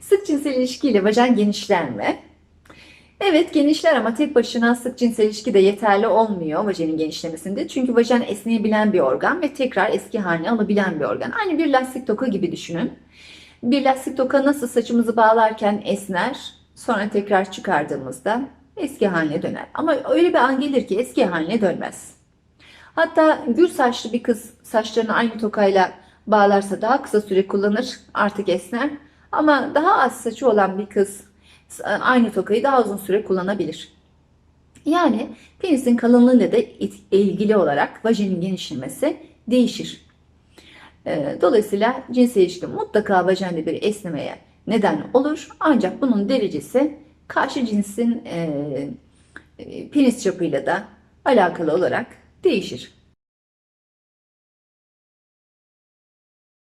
Sık cinsel ilişkiyle vajen genişler mi? Evet genişler ama tek başına sık cinsel ilişki de yeterli olmuyor vajenin genişlemesinde. Çünkü vajen esneyebilen bir organ ve tekrar eski haline alabilen bir organ. Aynı bir lastik toka gibi düşünün. Bir lastik toka nasıl saçımızı bağlarken esner, sonra tekrar çıkardığımızda eski haline döner. Ama öyle bir an gelir ki eski haline dönmez. Hatta gür saçlı bir kız saçlarını aynı tokayla bağlarsa daha kısa süre kullanır, artık esner. Ama daha az saçı olan bir kız aynı tokayı daha uzun süre kullanabilir. Yani penisin kalınlığıyla da ilgili olarak vajenin genişlemesi değişir. Ee, Dolayısıyla cinsel ilişki mutlaka vajende bir esnemeye neden olur. Ancak bunun derecesi karşı cinsin e, e, penis çapıyla da alakalı olarak değişir.